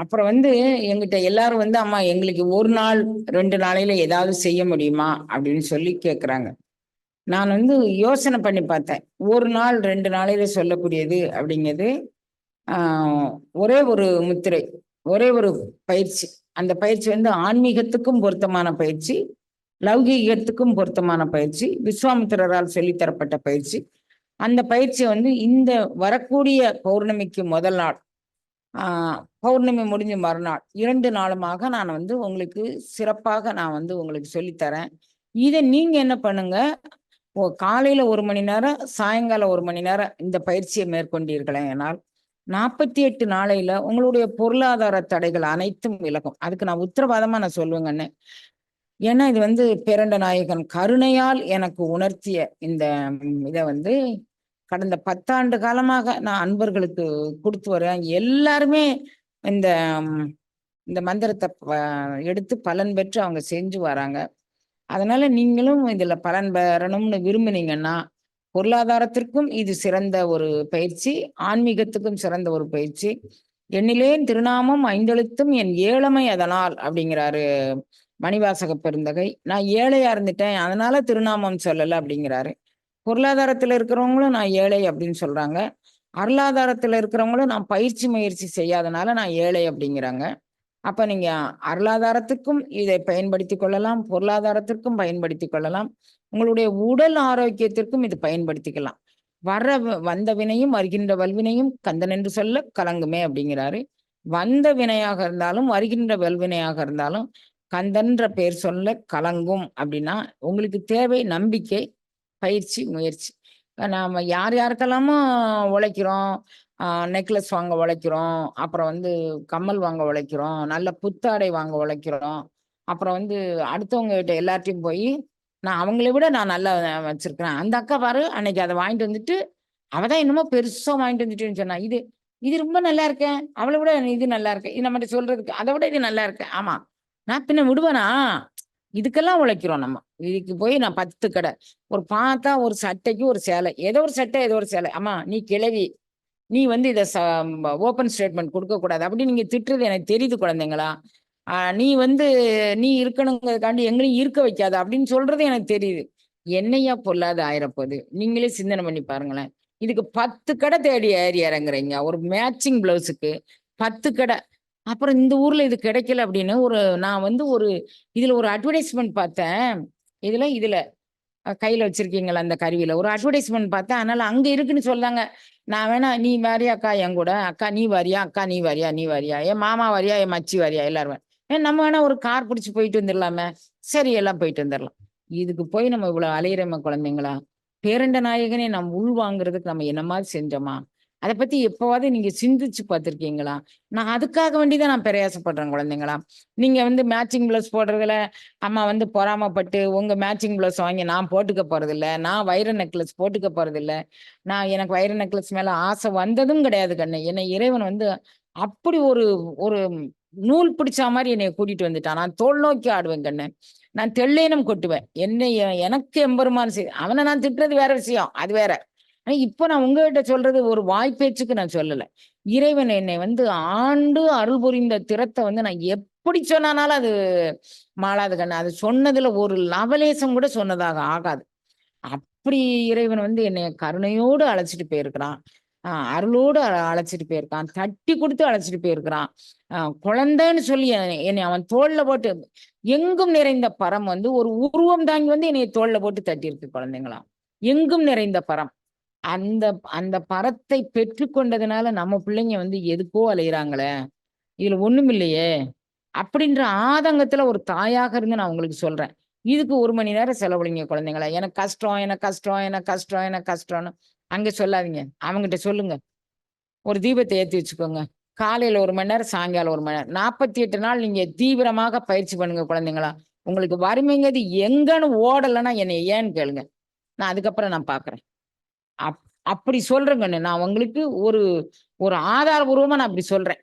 அப்புறம் வந்து எங்கிட்ட எல்லாரும் வந்து அம்மா எங்களுக்கு ஒரு நாள் ரெண்டு நாளையில ஏதாவது செய்ய முடியுமா? அப்படின்னு சொல்லி கேக்குறாங்க. நான் வந்து யோசனை பண்ணி பார்த்தேன். ஒரு நாள் ரெண்டு நாளையில சொல்லக்கூடியது அப்படிங்கிறது ஒரே ஒரு முத்திரை ஒரே ஒரு பயிற்சி. அந்த பயிற்சி வந்து ஆன்மீகத்துக்கும் பொருத்தமான பயிற்சி லௌகீகத்துக்கும் பொருத்தமான பயிற்சி விஸ்வாமித்திரரால் சொல்லித்தரப்பட்ட பயிற்சி. அந்த பயிற்சியை வந்து இந்த வரக்கூடிய பௌர்ணமிக்கு முதல் நாள். பௌர்ணமி முடிஞ்ச மறுநாள். இரண்டு நாளுமாக நான் வந்து உங்களுக்கு சிறப்பாக நான் வந்து உங்களுக்கு சொல்லித்தரேன் இதை நீங்க என்ன பண்ணுங்க? ஓ காலையில ஒரு மணி நேரம் சாயங்காலம் ஒரு மணி நேரம் இந்த பயிற்சியை மேற்கொண்டீர்களேனால் நாற்பத்தி எட்டு நாளையில உங்களுடைய பொருளாதார தடைகள் அனைத்தும் விலகும். அதுக்கு நான் உத்தரவாதமா நான் சொல்லுவேங்கன்னு. ஏன்னா இது வந்து பேரண்ட நாயகன் கருணையால் எனக்கு உணர்த்திய இந்த இதை வந்து கடந்த பத்தாண்டு காலமாக நான் அன்பர்களுக்கு கொடுத்து வரேன் எல்லாருமே இந்த இந்த மந்திரத்தை எடுத்து பலன் பெற்று அவங்க செஞ்சு வராங்க. அதனால நீங்களும் இதுல பலன் பெறணும்னு விரும்புனீங்கன்னா பொருளாதாரத்திற்கும் இது சிறந்த ஒரு பயிற்சி ஆன்மீகத்துக்கும் சிறந்த ஒரு பயிற்சி. எண்ணிலேன் திருநாமம் ஐந்தெழுத்தும் என் ஏழமை அதனால் அப்படிங்கிறாரு மணிவாசக பெருந்தகை. நான் ஏழையா இருந்துட்டேன் அதனால திருநாமம் சொல்லலை அப்படிங்கிறாரு. பொருளாதாரத்தில் இருக்கிறவங்களும் நான் ஏழை அப்படின்னு சொல்றாங்க. அருளாதாரத்தில் இருக்கிறவங்களும் நான் பயிற்சி முயற்சி செய்யாதனால நான் ஏழை அப்படிங்கிறாங்க. அப்ப நீங்க அருளாதாரத்துக்கும் இதை பயன்படுத்தி கொள்ளலாம் பொருளாதாரத்திற்கும் பயன்படுத்தி கொள்ளலாம். உங்களுடைய உடல் ஆரோக்கியத்திற்கும் இது பயன்படுத்திக்கலாம். வர வந்த வினையும் வருகின்ற வல்வினையும் கந்தன் என்று சொல்ல கலங்குமே அப்படிங்கிறாரு. வந்த வினையாக இருந்தாலும் வருகின்ற வல்வினையாக இருந்தாலும் கந்தன்ற பேர் சொல்ல கலங்கும் அப்படின்னா உங்களுக்கு தேவை நம்பிக்கை பயிற்சி முயற்சி. நாம யார் யாருக்கெல்லாமோ உழைக்கிறோம் நெக்லஸ் வாங்க உழைக்கிறோம் அப்புறம் வந்து கம்மல் வாங்க உழைக்கிறோம் நல்ல புத்தாடை வாங்க உழைக்கிறோம் அப்புறம் வந்து அடுத்தவங்க கிட்ட எல்லார்ட்டையும் போய் நான் அவங்கள விட நான் நல்லா வச்சிருக்கிறேன். அந்த அக்கா பாரு அன்னைக்கு அதை வாங்கிட்டு வந்துட்டு அவதான் என்னமோ பெருசா வாங்கிட்டு வந்துட்டுன்னு சொன்னா இது இது ரொம்ப நல்லா இருக்கேன் அவளை விட இது நல்லா இருக்கேன் இது நம்மகிட்ட சொல்றதுக்கு அதை விட இது நல்லா இருக்கேன் ஆமா. நான் பின்ன விடுவேனா? இதுக்கெல்லாம் உழைக்கிறோம் நம்ம. இதுக்கு போய் நான் பத்து கடை. ஒரு பார்த்தா ஒரு சட்டைக்கு ஒரு சேலை. ஏதோ ஒரு சட்டை ஏதோ ஒரு சேலை. ஆமா நீ கிளவி நீ வந்து இதை ஓப்பன் ஸ்டேட்மெண்ட் கொடுக்கக்கூடாது. அப்படி நீங்க திட்டுறது எனக்கு தெரியுது குழந்தைங்களா. நீ வந்து நீ இருக்கணுங்கிறதுக்காண்டி எங்களையும் இருக்க வைக்காது. அப்படின்னு சொல்றது எனக்கு தெரியுது. என்னையா பொல்லாத ஆயிரப்போகுது நீங்களே சிந்தனை பண்ணி பாருங்களேன். இதுக்கு பத்து கடை தேடி ஏறி இறங்குறீங்க. ஒரு மேட்சிங் பிளவுஸுக்கு பத்து கடை. அப்புறம் இந்த ஊர்ல இது கிடைக்கல அப்படின்னு ஒரு நான் வந்து ஒரு இதுல ஒரு அட்வர்டைஸ்மெண்ட் பார்த்தேன். இதுல இதுல. கையில வச்சிருக்கீங்களா அந்த கருவியில? ஒரு அட்வர்டைஸ்மெண்ட் பார்த்தேன். அதனால அங்க இருக்குன்னு சொல்லாங்க நான் வேணா நீ வாரியா அக்கா என் கூட. அக்கா நீ வாரியா? அக்கா நீ வாரியா? நீ வாரியா? என் மாமா வாரியா? என் மச்சி வாரியா? எல்லாரும் ஏன் நம்ம வேணா ஒரு கார் பிடிச்சி போயிட்டு வந்துடலாமே சரி எல்லாம் போயிட்டு வந்துடலாம் இதுக்கு போய் நம்ம இவ்வளவு அலையிறோமா குழந்தைங்களா? பேரண்ட நாயகனே நம்ம உள் வாங்குறதுக்கு நம்ம என்ன மாதிரி செஞ்சோமா? அதை பத்தி எப்போவாவது நீங்க சிந்திச்சு பார்த்துருக்கீங்களா? நான் அதுக்காக வேண்டிதான் நான் பிரயாசப்படுறேன் குழந்தைங்களா. நீங்க வந்து மேட்சிங் பிளவுஸ் போடுறதுல அம்மா வந்து பொறாமப்பட்டு உங்க மேட்சிங் பிளவுஸ் வாங்கி நான் போட்டுக்க போறதில்ல நான் வைர நெக்லஸ் போட்டுக்க போறதில்ல நான் எனக்கு வைர நெக்லஸ் மேல ஆசை வந்ததும் கிடையாது கண்ணு. என்னை இறைவன் வந்து அப்படி ஒரு ஒரு நூல் பிடிச்ச மாதிரி என்னை கூட்டிட்டு வந்துட்டான். நான் தோல் நோக்கி ஆடுவேன் கண்ணு. நான் தெள்ளேனம் கொட்டுவேன். என்னை எனக்கு எம்பெருமான் செய் அவனை நான் திட்டுறது வேற விஷயம். அது வேற. ஆனா இப்ப நான் உங்ககிட்ட சொல்றது ஒரு வாய்ப்பேச்சுக்கு நான் சொல்லல. இறைவன் என்னை வந்து ஆண்டு அருள் புரிந்த திறத்தை வந்து நான் எப்படி சொன்னானாலும் அது மாளாது கண்ணு. அது சொன்னதுல ஒரு லவலேசம் கூட சொன்னதாக ஆகாது. அப்படி இறைவன் வந்து என்னை கருணையோடு அழைச்சிட்டு போயிருக்கிறான். ஆஹ் அருளோடு அழைச்சிட்டு போயிருக்கான். தட்டி கொடுத்து அழைச்சிட்டு போயிருக்கிறான். ஆஹ் குழந்தைன்னு சொல்லி என்னை அவன் தோல்ல போட்டு எங்கும் நிறைந்த பரம் வந்து ஒரு உருவம் தாங்கி வந்து என்னை தோல்ல போட்டு தட்டி இருக்கு குழந்தைங்களாம். எங்கும் நிறைந்த பரம். அந்த அந்த பரத்தை பெற்றுக்கொண்டதுனால நம்ம பிள்ளைங்க வந்து எதுக்கோ அலையிறாங்களே. இதுல ஒண்ணும் இல்லையே. அப்படின்ற ஆதங்கத்துல ஒரு தாயாக இருந்து நான் உங்களுக்கு சொல்றேன். இதுக்கு ஒரு மணி நேரம் செலவழிங்க குழந்தைங்கள. எனக்கு கஷ்டம் எனக்கு கஷ்டம் எனக்கு கஷ்டம் எனக்கு கஷ்டம்னு அங்க சொல்லாதீங்க. அவங்ககிட்ட சொல்லுங்க. ஒரு தீபத்தை ஏற்றி வச்சுக்கோங்க. காலையில ஒரு மணி நேரம் சாயங்காலம் ஒரு மணி நேரம். நாற்பத்தி எட்டு நாள் நீங்க தீவிரமாக பயிற்சி பண்ணுங்க குழந்தைங்களா. உங்களுக்கு வறுமைங்கிறது எங்கன்னு ஓடலைன்னா என்னை ஏன்னு கேளுங்க. நான் அதுக்கப்புறம் நான் பாக்குறேன். அப் அப்படி சொல்றேங்கண்ணு. நான் உங்களுக்கு ஒரு ஒரு ஆதாரபூர்வமா நான் அப்படி சொல்றேன்.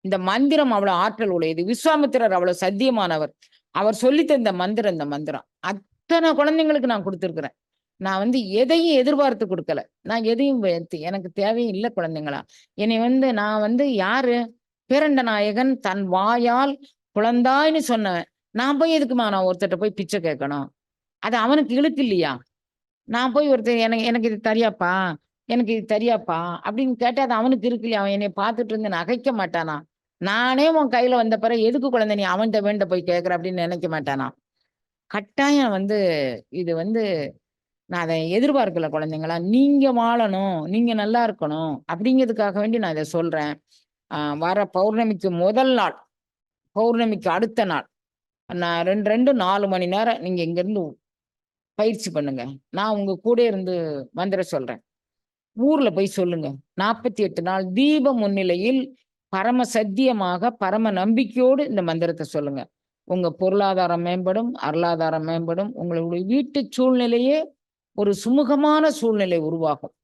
இந்த மந்திரம் அவ்வளவு ஆற்றல் உடையது. விஸ்வாமித்திரர் அவ்வளவு சத்தியமானவர். அவர் சொல்லி தந்த மந்திரம் இந்த மந்திரம். அத்தனை குழந்தைங்களுக்கு நான் கொடுத்துருக்குறேன். நான் வந்து எதையும் எதிர்பார்த்து கொடுக்கல. நான் எதையும் எனக்கு தேவையும் இல்லை குழந்தைங்களா. என்னை வந்து நான் வந்து யாரு? பேரண்ட நாயகன் தன் வாயால் குழந்தாய்ன்னு சொன்னவன். நான் போய் எதுக்குமா நான் ஒருத்தர்ட்ட போய் பிச்சை கேட்கணும்? அது அவனுக்கு இழுக்கு இல்லையா? நான் போய் ஒருத்தர் எனக்கு எனக்கு இது தெரியாப்பா எனக்கு இது தெரியாப்பா அப்படின்னு கேட்டா அது அவனுக்கு இருக்கு இல்லையா? அவன் என்னை பார்த்துட்டு இருந்து நகைக்க மாட்டானா? நானே உன் கையில வந்த பிறகு எதுக்கு குழந்தை நீ அவன்கிட்ட வேண்ட போய் கேட்கற அப்படின்னு நினைக்க மாட்டானா? கட்டாயம் வந்து இது வந்து நான் அதை எதிர்பார்க்கல குழந்தைங்களா? நீங்க வாழணும் நீங்க நல்லா இருக்கணும் அப்படிங்கிறதுக்காக வேண்டி நான் இதை சொல்றேன். வர பௌர்ணமிக்கு முதல் நாள் பௌர்ணமிக்கு அடுத்த நாள் நான் ரெண்டு ரெண்டு நாலு மணி நேரம் நீங்க இங்கிருந்து பயிற்சி பண்ணுங்க. நான் உங்க கூட இருந்து வந்துட சொல்றேன். ஊர்ல போய் சொல்லுங்க. நாற்பத்தி எட்டு நாள் தீப முன்னிலையில் பரம சத்தியமாக பரம நம்பிக்கையோடு இந்த மந்திரத்தை சொல்லுங்க. உங்க பொருளாதாரம் மேம்படும் அருளாதாரம் மேம்படும். உங்களுடைய வீட்டு சூழ்நிலையே ஒரு சுமூகமான சூழ்நிலை உருவாகும்.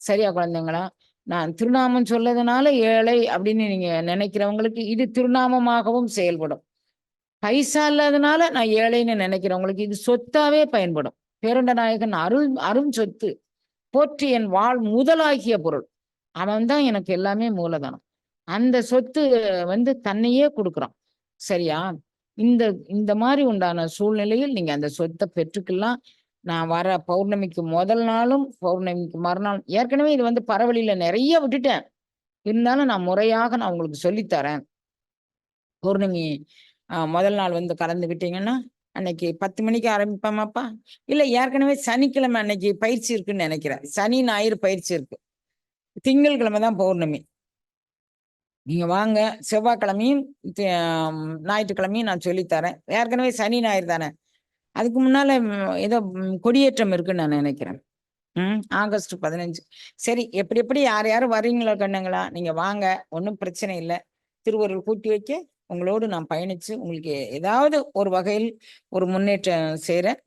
சரியா குழந்தைங்களா? நான் திருநாமம் சொல்லதுனால ஏழை அப்படின்னு நீங்க நினைக்கிறவங்களுக்கு இது திருநாமமாகவும் செயல்படும். பைசா இல்லாதனால நான் ஏழைன்னு நினைக்கிறவங்களுக்கு இது சொத்தாவே பயன்படும். பேரண்ட நாயகன் அருள் அரும் சொத்து போற்றி என் வாழ் முதலாகிய பொருள். அவன் தான் எனக்கு எல்லாமே மூலதனம். அந்த சொத்து வந்து தன்னையே கொடுக்குறான். சரியா? இந்த இந்த மாதிரி உண்டான சூழ்நிலையில் நீங்க அந்த சொத்தை பெற்றுக்கலாம். நான் வர பௌர்ணமிக்கு முதல் நாளும் பௌர்ணமிக்கு மறுநாள் ஏற்கனவே இது வந்து பரவலில நிறைய விட்டுட்டேன். இருந்தாலும் நான் முறையாக நான் உங்களுக்கு சொல்லித்தரேன். பௌர்ணமி முதல் நாள் வந்து கலந்துக்கிட்டீங்கன்னா அன்னைக்கு பத்து மணிக்கு ஆரம்பிப்போமாப்பா? இல்லை ஏற்கனவே சனிக்கிழமை அன்னைக்கு பயிற்சி இருக்குன்னு நினைக்கிறேன். சனி ஞாயிறு பயிற்சி இருக்கு. திங்கள்கிழமை தான் பௌர்ணமி. நீங்கள் வாங்க செவ்வாய்க்கிழமையும் ஞாயிற்றுக்கிழமையும் நான் சொல்லித்தரேன் ஏற்கனவே சனி ஞாயிறு தானே. அதுக்கு முன்னால் ஏதோ கொடியேற்றம் இருக்குன்னு நான் நினைக்கிறேன். ம் ஆகஸ்ட் பதினஞ்சு. சரி எப்படி எப்படி யார் யாரும் வர்றீங்களோ கண்ணுங்களா? நீங்கள் வாங்க ஒன்றும் பிரச்சனை இல்லை. திருவருள் கூட்டி வைக்க. உங்களோடு நான் பயணித்து உங்களுக்கு ஏதாவது ஒரு வகையில் ஒரு முன்னேற்றம் செய்கிறேன்